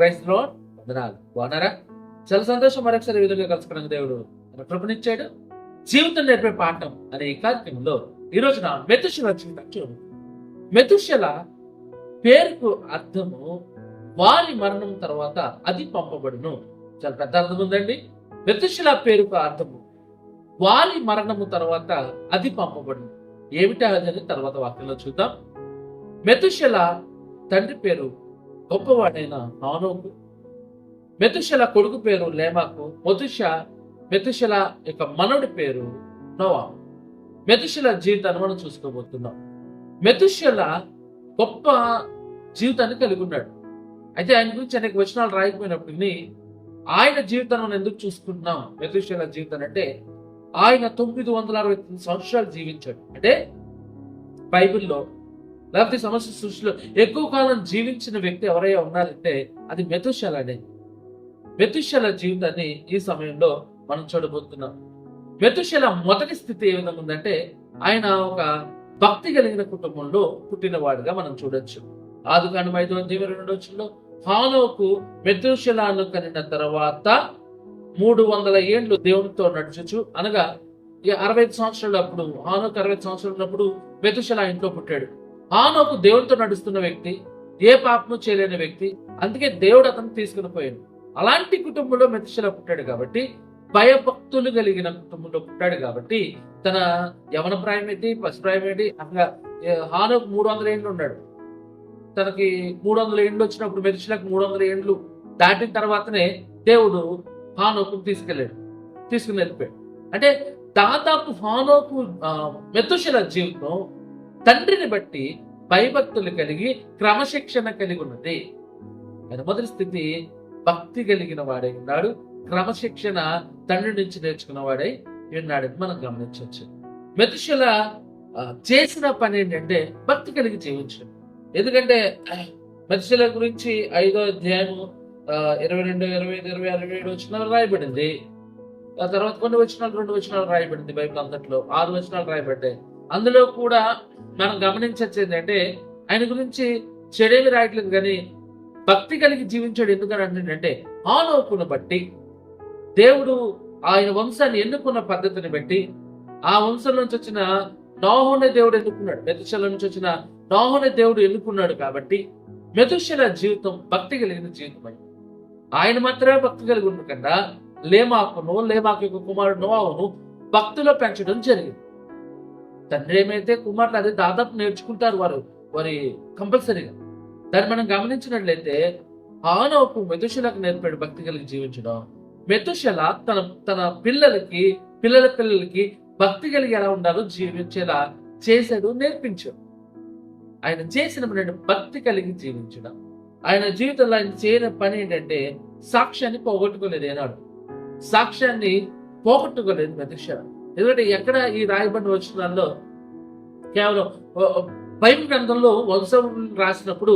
క్రైస్తలో వందనాలు. బాగున్నారా? చాలా సంతోషం మరొకసారి ఈ విధంగా కలుసుకోవడానికి దేవుడు మన కృపనిచ్చాడు జీవితం నేర్పే పాఠం అనే ఈ కార్యక్రమంలో ఈ రోజున మెతుశల వచ్చిన చూడు పేరుకు అర్థము వారి మరణం తర్వాత అది పంపబడును. చాలా పెద్ద అర్థం ఉందండి. మెతుశల పేరుకు అర్థము వారి మరణము తర్వాత అది పంపబడును. ఏమిటా అదని తర్వాత వాక్యంలో చూద్దాం. మెతుశల తండ్రి పేరు గొప్పవాడైన హానోకు. మెతుషల కొడుకు పేరు లేమాకు. మొతుష మెతుషల యొక్క మనవుడి పేరు నోవా మెతుషల జీవితాన్ని మనం చూసుకోబోతున్నాం. మెతుషల గొప్ప జీవితాన్ని కలిగి ఉన్నాడు అయితే ఆయన గురించి అనేక వచనాలు రాయకపోయినప్పటికీ ఆయన జీవితాన్ని మనం ఎందుకు చూసుకుంటున్నాం? మెతుషల జీవితం అంటే ఆయన తొమ్మిది వందల అరవై తొమ్మిది సంవత్సరాలు జీవించాడు. అంటే బైబిల్లో లేకపోతే సమస్య సృష్టిలో ఎక్కువ కాలం జీవించిన వ్యక్తి ఎవరైనా ఉన్నారంటే అది మెతుశలనే మెతుశల జీవితాన్ని ఈ సమయంలో మనం చూడబోతున్నాం. మెతుశల మొదటి స్థితి ఏ విధంగా ఉందంటే ఆయన ఒక భక్తి కలిగిన కుటుంబంలో పుట్టినవాడుగా మనం చూడొచ్చు. ఆదు కాండం ఐదు ఇరవై రెండు వచ్చంలో హానోకు మెతుశలాను కనిన తర్వాత మూడు వందల ఏండ్లు దేవునితో నడుచుచు అనగా ఈ అరవై ఐదు సంవత్సరాలు అప్పుడు హానోకు అరవై ఐదు సంవత్సరాలు ఉన్నప్పుడు మెతుశల ఇంట్లో పుట్టాడు. హానోకు దేవునితో నడుస్తున్న వ్యక్తి ఏ పాపము చేయలేని వ్యక్తి అందుకే దేవుడు అతను తీసుకుని పోయాడు. అలాంటి కుటుంబంలో మెతిశల పుట్టాడు కాబట్టి భయభక్తులు కలిగిన కుటుంబంలో పుట్టాడు కాబట్టి తన యవన ప్రాయం ఏంటి పసిప్రాయం ఏంటి అట్లా హానోకు మూడు వందల ఏండ్లు ఉన్నాడు. తనకి మూడు వందల ఏండ్లు వచ్చినప్పుడు మెతిశలకు మూడు వందల ఏండ్లు దాటిన తర్వాతనే దేవుడు హానోకు తీసుకెళ్ళాడు తీసుకుని వెళ్ళిపోయాడు. అంటే దాదాపు హానోకు మెతుశల జీవితం తండ్రిని బట్టి భయభక్తులు కలిగి క్రమశిక్షణ కలిగి ఉన్నది. ఆయన మొదటి స్థితి భక్తి కలిగిన వాడై ఉన్నాడు. క్రమశిక్షణ తండ్రి నుంచి నేర్చుకున్న వాడై ఉన్నాడని మనం గమనించవచ్చు. మెతుషుల చేసిన పని ఏంటంటే భక్తి కలిగి జీవించడం. ఎందుకంటే మెతుశల గురించి ఐదో అధ్యాయము ఇరవై రెండు ఇరవై ఐదు ఇరవై అరవై ఏడు వచ్చిన రాయబడింది. ఆ తర్వాత కొన్ని వచనాలు రెండు వచనాలు రాయబడింది బైబిల్ అంతట్లో. ఆరు వచనాలు రాయబడ్డాయి. అందులో కూడా మనం గమనించచ్చు ఏంటంటే ఆయన గురించి చెడేమి రాయట్లేదు కానీ భక్తి కలిగి జీవించాడు ఎందుకని అంటే ఆలోకును బట్టి. దేవుడు ఆయన వంశాన్ని ఎన్నుకున్న పద్ధతిని బట్టి ఆ వంశం నుంచి వచ్చిన నోహుని దేవుడు ఎన్నుకున్నాడు. మెతుశల నుంచి వచ్చిన నోహుని దేవుడు ఎన్నుకున్నాడు కాబట్టి మెతుశల జీవితం భక్తి కలిగిన జీవితం అయింది ఆయన మాత్రమే భక్తి కలిగి ఉండకుండా లేమాకును లేమాకు యొక్క కుమారుడు నోవాహును భక్తిలో పెంచడం జరిగింది. తండ్రి ఏమైతే కుమారులు అదే దాదాపు నేర్చుకుంటారు వారు వారి కంపల్సరీగా. దాన్ని మనం గమనించినట్లయితే ఆనోకు మెతుశలకు నేర్పాడు భక్తి కలిగి జీవించడం. మెతుశల తన తన పిల్లలకి పిల్లల పిల్లలకి భక్తి కలిగి ఎలా ఉండాలో జీవించేలా చేశాడు నేర్పించాడు. ఆయన చేసిన పని భక్తి కలిగి జీవించడం. ఆయన జీవితంలో ఆయన చేయని పని ఏంటంటే సాక్ష్యాన్ని పోగొట్టుకోలేదు ఏనాడు. సాక్ష్యాన్ని పోగొట్టుకోలేదు మెతుశల ఎందుకంటే ఎక్కడ ఈ రాయబడిన వచనాల్లో కేవలం బైబిల్ గ్రంథంలో వంశం రాసినప్పుడు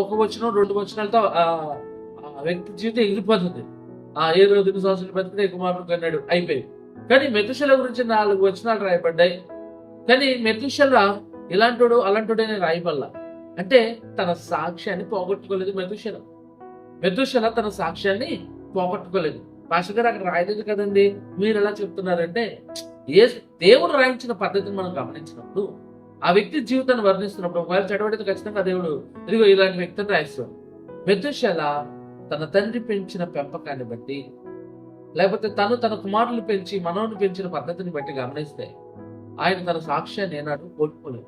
ఒక వచనం రెండు వచనాలతో వ్యక్తి జీవితం ఎగిరిపోతుంది ఆ ఏ రోజు ఎన్ని సంవత్సరాలు బతికితే కుమారుడు కన్నాడు అయిపోయింది. కానీ మెతుశల గురించి నాలుగు వచనాలు రాయబడ్డాయి. కానీ మెతుశల ఇలాంటోడు అలాంటోడనే రాయబల్లా అంటే తన సాక్ష్యాన్ని పోగొట్టుకోలేదు మెతుశల మెతుశల తన సాక్ష్యాన్ని పోగొట్టుకోలేదు. పాస్టర్ గారు అక్కడ రాయలేదు కదండి. మీరు ఎలా చెప్తున్నారంటే ఏ దేవుడు రాయించిన పద్ధతిని మనం గమనించినప్పుడు ఆ వ్యక్తి జీవితాన్ని వర్ణిస్తున్నప్పుడు ఒకవేళ చెడబడితే ఖచ్చితంగా దేవుడు ఇదిగో ఇలాంటి వ్యక్తిని రాయిస్తాడు. మెతుశల తన తండ్రి పెంచిన పెంపకాన్ని బట్టి లేకపోతే తను తన కుమారులు పెంచి మనవుని పెంచిన పద్ధతిని బట్టి గమనిస్తే ఆయన తన సాక్ష్యాన్ని ఏనాడు కోల్పోలేదు.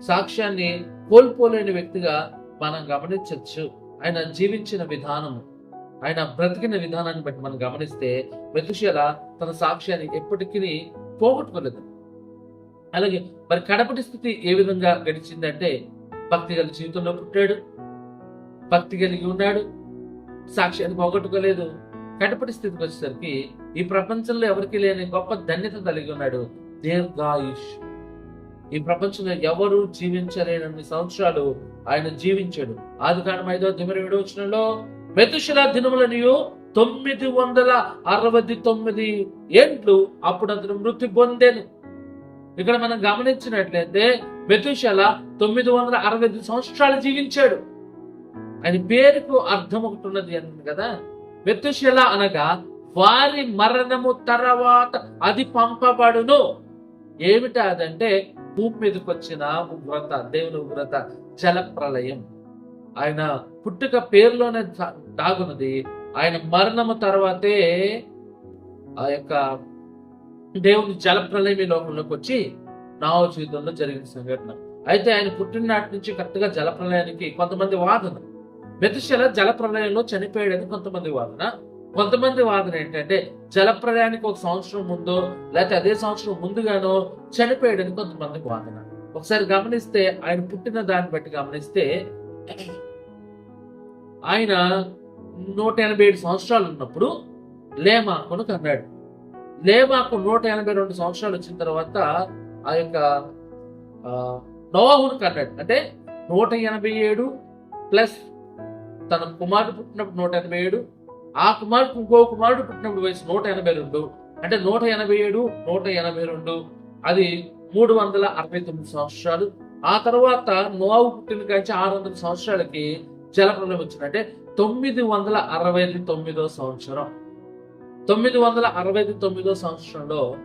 సాక్ష్యాన్ని కోల్పోలేని వ్యక్తిగా మనం గమనించవచ్చు. ఆయన జీవించిన విధానము. ఆయన బ్రతికిన విధానాన్ని బట్టి మనం గమనిస్తే మెతుషల తన సాక్ష్యాన్ని ఎప్పటికీ పోగొట్టుకోలేదు. అలాగే మరి కడపటి స్థితి ఏ విధంగా గడిచిందంటే భక్తి గల జీవితంలో పుట్టాడు భక్తి కలిగి ఉన్నాడు సాక్ష్యాన్ని పోగొట్టుకోలేదు. కడపటి స్థితికి వచ్చేసరికి ఈ ప్రపంచంలో ఎవరికి లేని గొప్ప ధన్యత కలిగి ఉన్నాడు దీర్ఘాయుష్. ఈ ప్రపంచంలో ఎవరు జీవించలేనన్ని సంవత్సరాలు ఆయన జీవించాడు. ఆది కాండం ఐదో దిమరి విడవచనంలో మెతుషుల దినములనియు తొమ్మిది వందల అరవై తొమ్మిది ఏండ్లు అప్పుడు అతను మృతి పొందాను. ఇక్కడ మనం గమనించినట్లయితే మెతుషల తొమ్మిది వందల అరవై ఐదు సంవత్సరాలు జీవించాడు. ఆయన పేరుకు అర్థం ఒకటి ఉన్నది అని కదా? మెతుషల అనగా వారి మరణము తర్వాత అది పంపబడును. ఏమిటా అదంటే భూమి మీదకి వచ్చిన ఉగ్రత దేవుని ఉగ్రత జల ప్రళయం ఆయన పుట్టుక పేరులోనే దాగున్నది ఆయన మరణము తర్వాతే ఆ యొక్క దేవుని జల ఈ లోకంలోకి వచ్చి నావ జీవితంలో జరిగిన సంఘటన. అయితే ఆయన పుట్టిననాటి నుంచి కరెక్ట్గా జలప్రలయానికి కొంతమంది వాదన. మెతుశల జలప్రలయంలో చనిపోయాడని కొంతమంది వాదన. కొంతమంది వాదన ఏంటంటే జలప్రలయానికి ఒక సంవత్సరం ముందో లేకపోతే అదే సంవత్సరం ముందుగానో చనిపోయాడని కొంతమందికి వాదన. ఒకసారి గమనిస్తే ఆయన పుట్టిన దాన్ని బట్టి గమనిస్తే ఆయన నూట ఎనభై ఏడు సంవత్సరాలు ఉన్నప్పుడు లేమాకును కన్నాడు. లేమాకు నూట ఎనభై రెండు సంవత్సరాలు వచ్చిన తర్వాత ఆ యొక్క ఆ, నోవాహును కన్నాడు. అంటే నూట ఎనభై ఏడు ప్లస్ తన కుమారుడు పుట్టినప్పుడు నూట ఎనభై ఏడు ఆ కుమారుడు ఇంకో కుమారుడు పుట్టినప్పుడు వయసు నూట ఎనభై రెండు. అంటే నూట ఎనభై ఏడు నూట ఎనభై రెండు. అది మూడు వందల అరవై తొమ్మిది సంవత్సరాలు. ఆ తర్వాత నోవాహు పుట్టిన కాంచి ఆరు వందల సంవత్సరాలకి జలప్రలయం వచ్చింది. తొమ్మిది వందల అరవై తొమ్మిదో సంవత్సరం. తొమ్మిది వందల అరవై తొమ్మిదో సంవత్సరంలో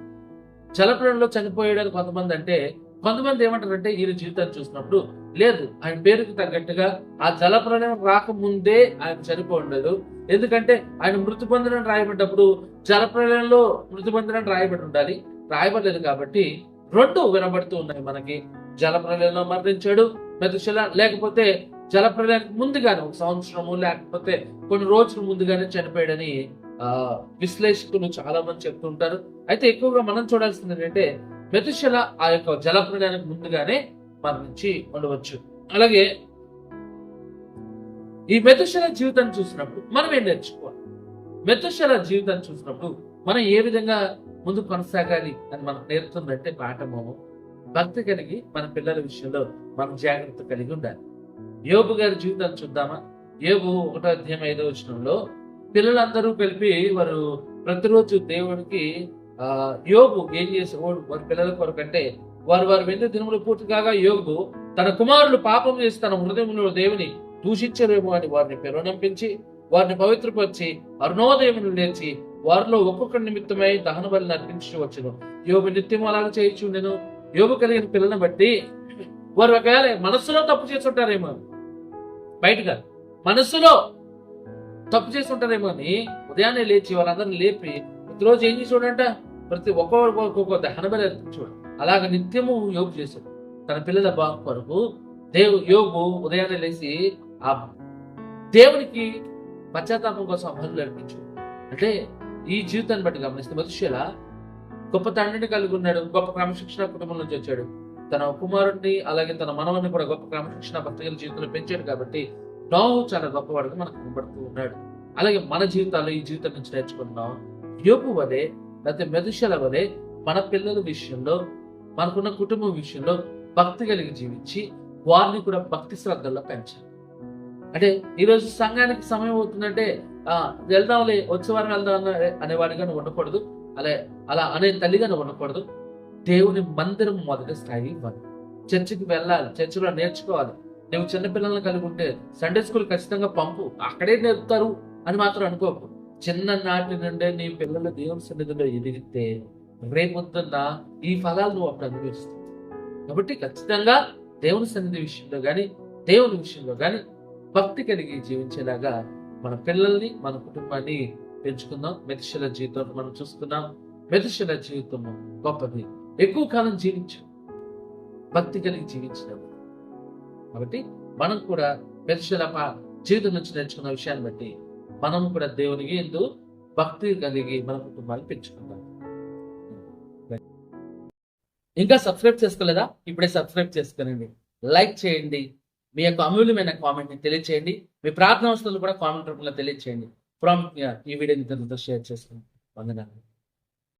జలప్రలయంలో చనిపోయాడు కొంతమంది అంటే కొంతమంది ఏమంటారంటే ఈయన జీవితాన్ని చూసినప్పుడు లేదు ఆయన పేరుకి తగ్గట్టుగా ఆ జలప్రలయం రాకముందే ఆయన చనిపోలేదు ఉండదు. ఎందుకంటే ఆయన మృతి పొందడం రాయబడ్డప్పుడు జలప్రలయంలో మృతి పొందడం రాయబడి ఉండాలి. రాయబడలేదు కాబట్టి రెండు వినబడుతూ ఉన్నాయి మనకి. జలప్రలయంలో మరణించాడు మెదశిల లేకపోతే జలప్రలయానికి ముందుగానే ఒక సంవత్సరము లేకపోతే కొన్ని రోజులు ముందుగానే చనిపోయాడని ఆ విశ్లేషకులు చాలా మంది చెప్తుంటారు. అయితే ఎక్కువగా మనం చూడాల్సింది ఏంటంటే మెతుశల ఆ యొక్క జలప్రలయానికి ముందుగానే మరణించి ఉండవచ్చు. అలాగే ఈ మెతుశల జీవితాన్ని చూసినప్పుడు మనం ఏం నేర్చుకోవాలి? మెతుశల జీవితాన్ని చూసినప్పుడు మనం ఏ విధంగా ముందు కొనసాగాలి అని మనం నేర్పుతుందంటే పాఠము భక్తి కలిగి మన పిల్లల విషయంలో మనం జాగ్రత్త కలిగి ఉండాలి. యోబు గారి జీవితాన్ని చూద్దామా? యోబు ఒకటో అధ్యాయం ఐదో వచనంలో పిల్లలందరూ కలిపి వారు ప్రతిరోజు దేవుడికి ఆ యోగు ఏం చేసేవాడు వారి పిల్లల కొరకంటే వారు వారు వెండి దినములు పూర్తి కాగా యోగు తన కుమారులు పాపం చేసి తన హృదయంలో దేవుని దూషించరేమో అని వారిని పిలువనంపించి వారిని పవిత్రపరిచి అరుణోదయమును లేచి వారిలో ఒక్కొక్క నిమిత్తమై దహన బలిని అర్పించి వచ్చును. యోగు నిత్యం అలాగ చేయించుండెను. నేను యోగు కలిగిన పిల్లలను బట్టి వారు ఒకవేళ మనస్సులో తప్పు చేస్తుంటారేమో బయటగా మనస్సులో తప్పు చేస్తుంటారేమో అని ఉదయాన్నే లేచి వాళ్ళందరిని లేపి ప్రతిరోజు ఏం చూడంట ప్రతి ఒక్కొక్క ఒక్కొక్క దహన బలి చూడండి అలాగ నిత్యము యోగు చేశాడు తన పిల్లల బాగు కొరకు దేవు యోగు ఉదయాన్నే లేచి ఆ దేవునికి పశ్చాత్తాపం కోసం బలులు అర్పించు అంటే ఈ జీవితాన్ని బట్టి గమనిస్తే మనుష్యుల గొప్ప తండ్రిని కలిగి ఉన్నాడు గొప్ప క్రమశిక్షణ కుటుంబం నుంచి వచ్చాడు. తన కుమారుడిని అలాగే తన మనవని కూడా గొప్ప క్రమశిక్షణ భక్తుల జీవితంలో పెంచాడు కాబట్టి నోవు చాలా గొప్పవాడుగా మనకు కనబడుతూ ఉన్నాడు. అలాగే మన జీవితాల్లో ఈ జీవితం నుంచి నేర్చుకున్నాం యోపు వలె లేకపోతే మెదుషల వలె మన పిల్లల విషయంలో మనకున్న కుటుంబం విషయంలో భక్తి కలిగి జీవించి వారిని కూడా భక్తి శ్రద్ధల్లో పెంచాలి. అంటే ఈరోజు సంఘానికి సమయం అవుతుందంటే వెళ్దాంలే వచ్చే వారం వెళ్దాం అనే అనేవాడిగా ఉండకూడదు. అలా అలా అనే తల్లిగాను ఉండకూడదు. దేవుని మందిరం మొదటి స్థాయి ఇవ్వాలి చర్చికి వెళ్ళాలి చర్చిలో నేర్చుకోవాలి. నువ్వు చిన్నపిల్లల్ని కలిగి ఉంటే సండే స్కూల్ ఖచ్చితంగా పంపు అక్కడే నేర్పుతారు అని మాత్రం అనుకోకు. చిన్ననాటి నుండే నీ పిల్లలు దేవుని సన్నిధిలో ఎదిగితే రేపొద్దున్న ఈ ఫలాలు నువ్వు అప్పుడు అనుభవిస్తావు. కాబట్టి ఖచ్చితంగా దేవుని సన్నిధి విషయంలో కానీ దేవుని విషయంలో కానీ భక్తి కలిగి జీవించేలాగా మన పిల్లల్ని మన కుటుంబాన్ని పెంచుకుందాం. మెతిశల జీవితం మనం చూసుకుందాం మెతిశల జీవితము గొప్పది. ఎక్కువ కాలం జీవించాం భక్తి కలిగి జీవించినాము. కాబట్టి మనం కూడా మెతిశల జీవితం నుంచి నేర్చుకున్న విషయాన్ని బట్టి మనం కూడా దేవునికి ఎందు భక్తి కలిగి మన కుటుంబాన్ని పెంచుకుందాం. ఇంకా సబ్స్క్రైబ్ చేసుకోలేదా? ఇప్పుడే సబ్స్క్రైబ్ చేసుకోనండి. లైక్ చేయండి. మీ యొక్క అమూల్యమైన కామెంట్ని తెలియచేయండి. మీ ప్రార్థన అవసరాలు కూడా కామెంట్ రూపంలో తెలియచేయండి. ప్రాముఖ్యంగా ఈ వీడియోని ఇతరులతో షేర్ చేసుకుని వందనాలు.